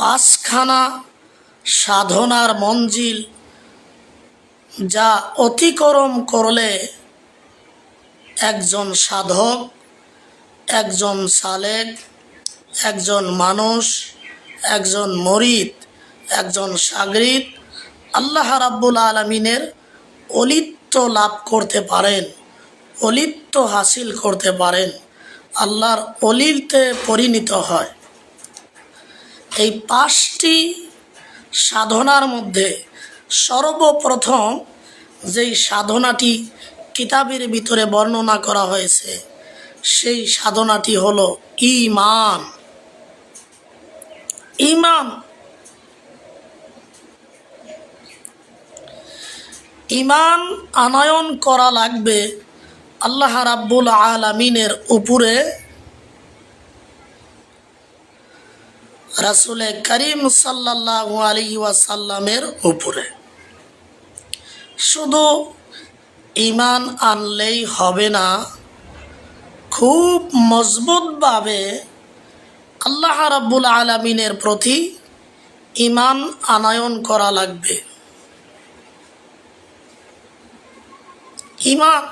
পাঁচখানা সাধনার মঞ্জিল যা অতিক্রম করলে একজন সাধক, একজন সালেক, একজন মানুষ, একজন মরিদ, একজন সাগরিদ আল্লাহ রাব্বুল আলমিনের অলিত্ব লাভ করতে পারেন, অলিত্ব হাসিল করতে পারেন। আল্লাহর অলিতে পরিণত হয়। এই পাঁচটি সাধনার মধ্যে সর্বপ্রথম যেই সাধনাটি কিতাবের ভিতরে বর্ণনা করা হয়েছে, সেই সাধনাটি হল ইমান ইমান ইমান আনয়ন করা লাগবে আল্লাহ রাব্বুল আলমিনের উপরে রাসুলে করিম সাল্লাল্লাহু আলী ওয়াসাল্লামের উপরে। শুধু ইমান আনলেই হবে না, খুব মজবুতভাবে আল্লাহ রাব্বুল আলমিনের প্রতি ইমান আনায়ন করা লাগবে। ইমান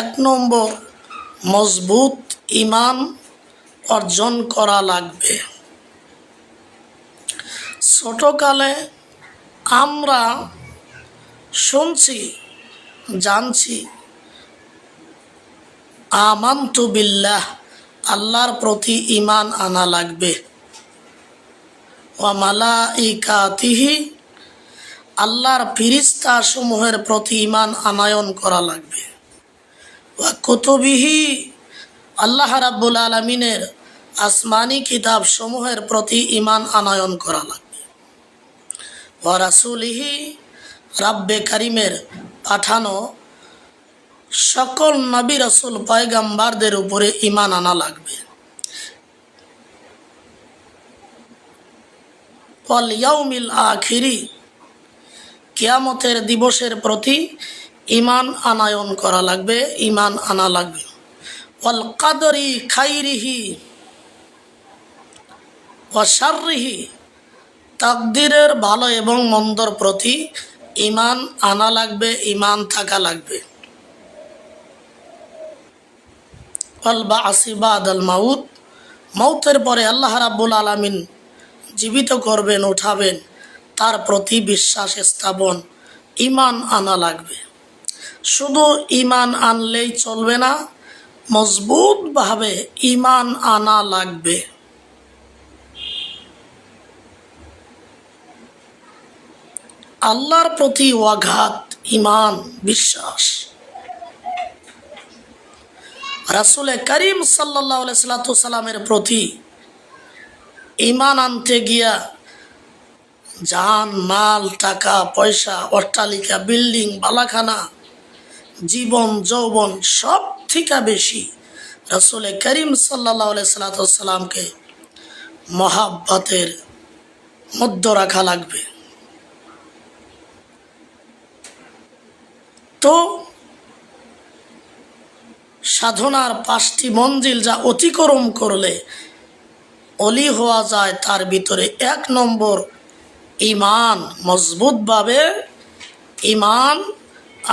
এক নম্বর মজবুত ইমান অর্জন করা লাগবে। ছোটকালে আমরা শুনছি, জানছি, আমান্তু বিল্লাহ, আল্লাহর প্রতি ইমান আনা লাগবে। ওয়ামালা ইকাতিহি আল্লাহর ফিরিস্তা সমূহের প্রতি ইমান আনায়ন করা লাগবে। ওয়া কুতুবিহি, আল্লাহ রাব্বুল আলমিনের আসমানি কিতাব সমূহের প্রতি ইমান আনায়ন করা লাগবে। ওয়া রাসুলিহি রাব্বে করিমের পাঠানো সকল নবী রসুল পয়গাম্বারদের উপরে ইমান আনা লাগবে। ওয়াল ইয়াউমিল আখিরি, কিয়ামতের দিবসের প্রতি ইমান আনায়ন করা লাগবে ইমান আনা লাগবে। ওয়াল কাদরি খাইরিহি ওয়াশারিহি তাকদিরের ভালো এবং মন্দর প্রতি ইমান আনা লাগবে ইমান থাকা লাগবে। ওয়াল বা আসিবাদ আল মাউত মৌতের পরে আল্লাহ রাব্বুল আলামিন জীবিত করবেন, উঠাবেন, তার প্রতি বিশ্বাস স্থাপন ইমান আনা লাগবে। শুধু ইমান আনলেই চলবে না, মজবুতভাবে ইমান আনা লাগবে। আল্লাহর প্রতি ওয়াঘাত ইমান বিশ্বাস। রাসুলে করিম সাল্লাহ প্রতি ইমান আনতে গিয়া যান মাল, টাকা, পয়সা, অট্টালিকা, বিল্ডিং, বালাখানা, জীবন, যৌবন সব থেকে বেশি রসুল করিম সাল্লাহ সাল্লাতামকে মহাব্বাতের মধ্য রাখা লাগবে। তো সাধনার পাঁচটি মঞ্জিল যা অতিক্রম করলে অলি হওয়া যায়, তার ভিতরে এক নম্বর ইমান মজবুতভাবে ইমান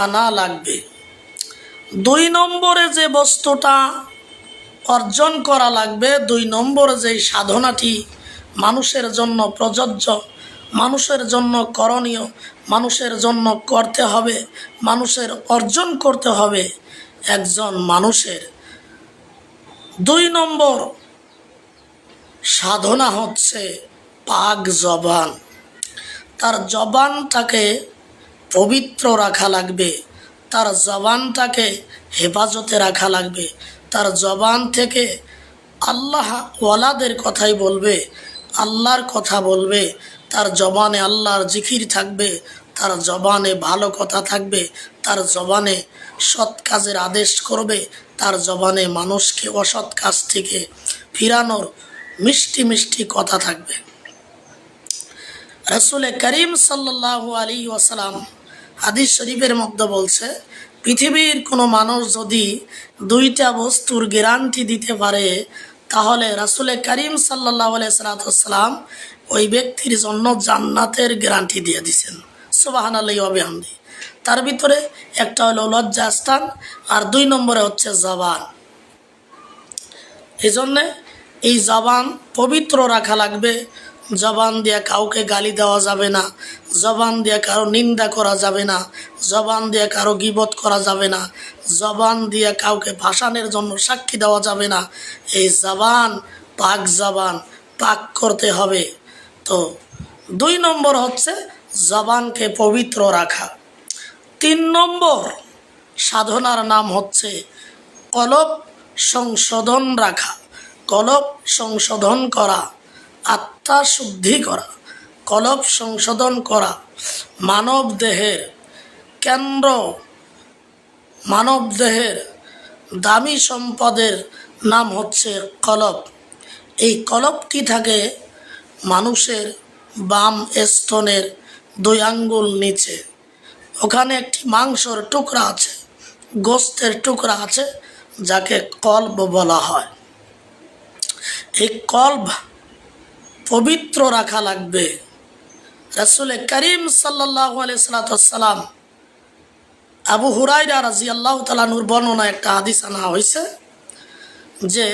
আনা লাগবে। দুই নম্বরে যে বস্তুটা অর্জন করা লাগবে, দুই নম্বরে যে সাধনাটি মানুষের জন্য প্রযোজ্য মানুষের জন্য করণীয়, মানুষের জন্য করতে হবে, মানুষের অর্জন করতে হবে। একজন মানুষের দুই নম্বর সাধনা হচ্ছে পাক জবান। তার জবানটাকে পবিত্র রাখা লাগবে, তার জবানটাকে হেফাজতে রাখা লাগবে, তার জবান থেকে আল্লাহ ওয়ালাদের কথাই বলবে, আল্লাহর কথা বলবে তার জবানে আল্লাহর জিকির থাকবে, তার জবানে ভালো কথা থাকবে, তার জবানে সৎ কাজের আদেশ করবে, তার জবানে মানুষকে অসৎ কাজ থেকে ফিরানোর মিষ্টি মিষ্টি কথা থাকবে। রসুলে করিম সাল্লাহ আলী ওয়াসালাম হাদিস শরীফের মধ্যে বলছে, পৃথিবীর কোনো মানুষ যদি দুইটা বস্তুর গ্যারান্টি দিতে পারে, তাহলে রাসুলে করিম সাল্লাহ সালাতাম ওই ব্যক্তির জন্য জান্নাতের গ্যারান্টি দিয়ে দিছেন। সুবাহান আল্লাহ আবিহামদি তার ভিতরে একটা হলো লজ্জাস্থান আর দুই নম্বরে হচ্ছে জবান। এই জন্যে এই জবান পবিত্র রাখা লাগবে। জবান দিয়ে কাউকে গালি দেওয়া যাবে না। জবান দিয়ে কারও নিন্দা করা যাবে না। জবান দিয়ে কারও গিবত করা যাবে না। জবান দিয়ে কাউকে ভাসানের জন্য সাক্ষী দেওয়া যাবে না। এই জবান পাক জবান, পাক করতে হবে। তো দুই নম্বর হচ্ছে জবানকে পবিত্র রাখা। তিন নম্বর সাধনার নাম হচ্ছে কলব সংশোধন রাখা। কলব সংশোধন করা, আত্মা শুদ্ধি করা, কলব সংশোধন করা মানব দেহের কেন্দ্র, মানব দেহের দামি সম্পদের নাম হচ্ছে কলব। এই কলবটি থাকে? মানুষের বাম স্তনের দুই আঙ্গুল নিচে। ওখানে একটি মাংসর টুকরা আছে, গোস্তের টুকরা আছে, যাকে কল্ব বলা হয়। এই কল্ব পবিত্র রাখা লাগবে। রসুল করিম সাল্লাহ সাল্লাম আবু হুরাইরা রাজি আল্লাহ তালানুর বর্ণনা একটা হাদিস আনা হয়েছে যে,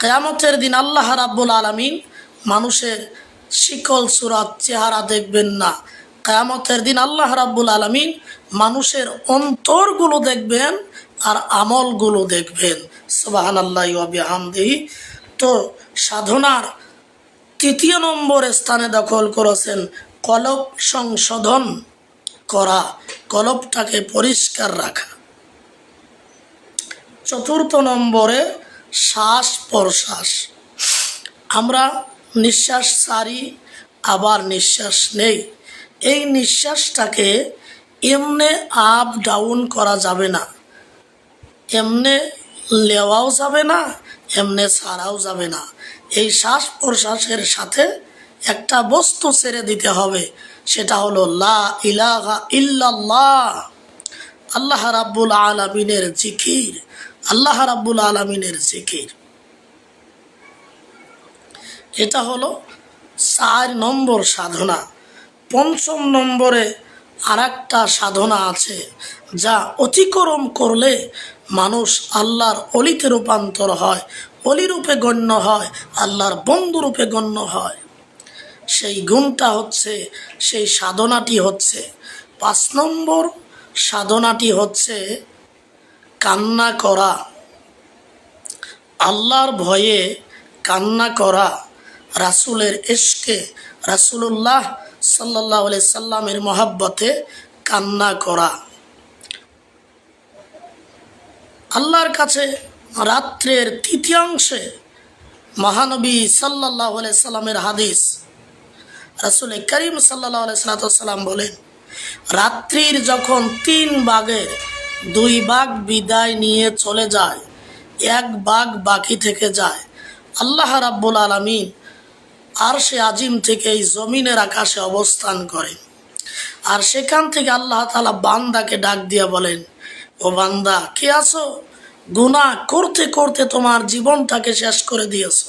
কেয়ামতের দিন আল্লাহ রাব্বুল আলমিন মানুষের শিকল সুরাত চেহারা দেখবেন না। কেয়ামতের দিন আল্লাহ রাব্বুল আলমিন মানুষের অন্তরগুলো দেখবেন আর আমলগুলো দেখবেন। সুবাহান আল্লাহ তো সাধনার তৃতীয় নম্বর স্থানে দখল করেছেন কলপ সংশোধন করা কলপটাকে পরিষ্কার রাখা। চতুর্থ নম্বরে শ্বাস প্রশ্বাস। আমরা নিঃশ্বাস সারি আবার নিঃশ্বাস নেই। এই নিঃশ্বাসটাকে এমনে আপ ডাউন করা যাবে না। এমনে লেওয়াও যাবে না, এমনে ছাড়াও যাবে না। এই শ্বাস প্রশ্বাসের সাথে একটা বস্তু ছেড়ে দিতে হবে, সেটা হলো লা ইলাহা ইল্লাল্লাহ। আল্লাহ রাব্বুল আলমিনের জিকির, আল্লাহ রাব্বুল আলমিনের জিকির। এটা হলো চার নম্বর সাধনা। পঞ্চম নম্বরে আর সাধনা আছে, যা অতিক্রম করলে মানুষ আল্লাহর অলিতে রূপান্তর হয়, অলিরূপে গণ্য হয়, আল্লাহর বন্ধুরূপে গণ্য হয়। সেই গুণটা হচ্ছে, সেই সাধনাটি হচ্ছে। পাঁচ নম্বর সাধনাটি হচ্ছে কান্না করা। আল্লাহর ভয়ে কান্না করা। রাসুলের এসকে রাসুলুল্লাহ সাল্লাহ সাল্লামের মহাব্বতে কান্না করা। আল্লাহর কাছে রাত্রের তৃতীয়াংশে মহানবী সাল্লাহ সাল্লামের হাদিস রাসুল করিম সাল্লাহ সাল্লাম বলেন, রাত্রির যখন তিন বাঘের দুই বাঘ বিদায় নিয়ে চলে যায়, এক বাঘ বাকি থেকে যায়, আল্লাহ রাব্বুল আলমিন আর সে আজিম থেকে এই জমিনের আকাশে অবস্থান করে আর সেখান থেকে আল্লাহ তালা বান্দাকে ডাক দিয়ে বলেন, ও বান্দা, কে আছো? গুণা করতে করতে তোমার জীবনটাকে শেষ করে দিয়েছ।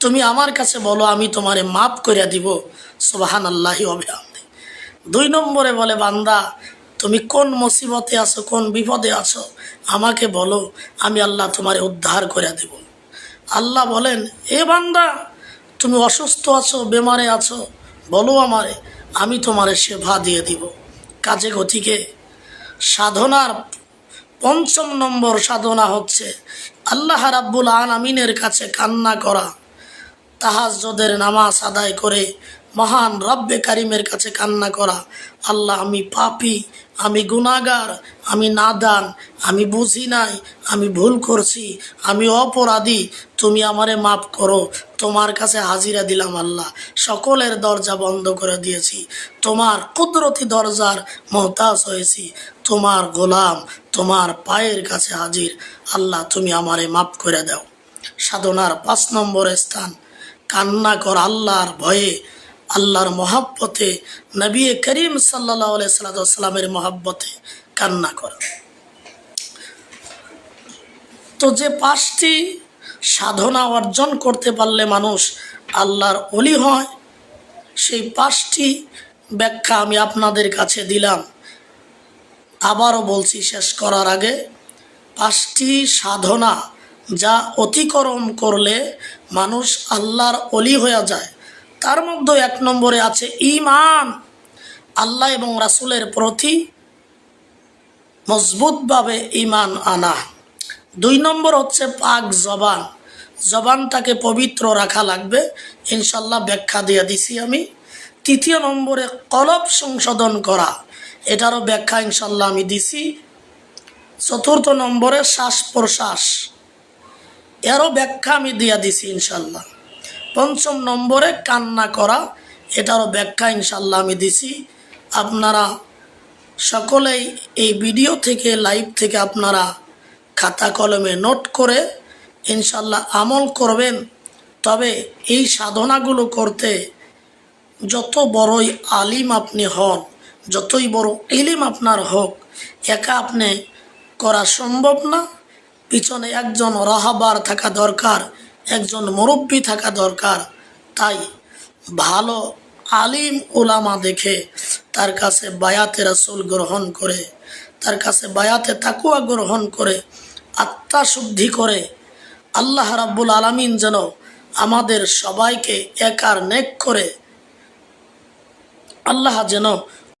তুমি আমার কাছে বলো, আমি তোমারে মাফ করে দিব। সোবাহান আল্লাহি অভিহামদি দুই নম্বরে বলে, বান্দা, তুমি কোন মুসিবতে আছো, কোন বিপদে আছো, আমাকে বলো, আমি আল্লাহ তোমারে উদ্ধার করে দেব। আল্লাহ বলেন, এ বান্দা, তুমি অসুস্থ আছো, বেমারে আছো, বলো আমারে, আমি তোমারে সেবা দিয়ে দিব। কাজে গতিকে সাধনার পঞ্চম নম্বর সাধনা হচ্ছে, আল্লাহ রাব্বুল আলমিনের কাছে কান্না করা তাহাজদের নামাজ আদায় করে মহান রব্বে কারিমের কাছে কান্না করা। আল্লাহ, আমি পাপি আমি গুণাগার আমি নাদান, আমি বুঝি নাই, আমি ভুল করছি, আমি অপরাধী, তুমি আমারে মাফ করো, তোমার কাছে হাজিরা দিলাম আল্লাহ, সকলের দরজা বন্ধ করে দিয়েছি, তোমার কুদরতি দরজার মহতাজ হয়েছি, তোমার গোলাম, তোমার পায়ের কাছে হাজির, আল্লাহ তুমি আমারে মাফ করে দাও। সাধনার পাঁচ নম্বর স্থান, কান্না কর আল্লাহর ভয়ে আল্লাহর মহাব্বতে, নবী করিম সাল্লাহ সাল্লামের মহাব্বতে কান্না করা। তো যে পাঁচটি সাধনা অর্জন করতে পারলে মানুষ আল্লাহর অলি হয়, সেই পাঁচটি ব্যাখ্যা আমি আপনাদের কাছে দিলাম। আবারও বলছি, শেষ করার আগে পাঁচটি সাধনা যা অতিক্রম করলে মানুষ আল্লাহর অলি হয়ে যায়। তার মধ্যে এক নম্বরে আছে ইমান আল্লাহ এবং রাসুলের প্রতি মজবুতভাবে ইমান আনা। দুই নম্বর হচ্ছে পাক জবান। জবানটাকে পবিত্র রাখা লাগবে। ইনশাল্লাহ ব্যাখ্যা দিয়ে দিছি আমি। তৃতীয় নম্বরে কলব সংশোধন করা। এটারও ব্যাখ্যা ইনশাল্লাহ আমি দিছি। চতুর্থ নম্বরে শ্বাস প্রশ্বাস। এরও ব্যাখ্যা আমি দিয়ে দিছি ইনশাল্লাহ পঞ্চম নম্বরে কান্না করা, এটারও ব্যাখ্যা ইনশাল্লাহ আমি দিছি। আপনারা সকলেই এই ভিডিও থেকে, লাইভ থেকে আপনারা খাতা কলমে নোট করে ইনশাল্লাহ আমল করবেন। তবে এই সাধনাগুলো করতে যত বড়ই আলিম আপনি হন, যতই বড় ইলিম আপনার হোক, একা আপনি করা সম্ভব না। পিছনে একজন রাহাবার থাকা দরকার। একজন মুরব্বী থাকা দরকার। তাই ভালো আলিম ওলামা দেখে তার কাছে বায়াতে রাসুল গ্রহণ করে, তার কাছে বায়াতে তাকুয়া গ্রহণ করে আত্মা শুদ্ধি করে। আল্লাহ রাব্বুল আলামিন যেন আমাদের সবাইকে একার নেক করে। আল্লাহ যেন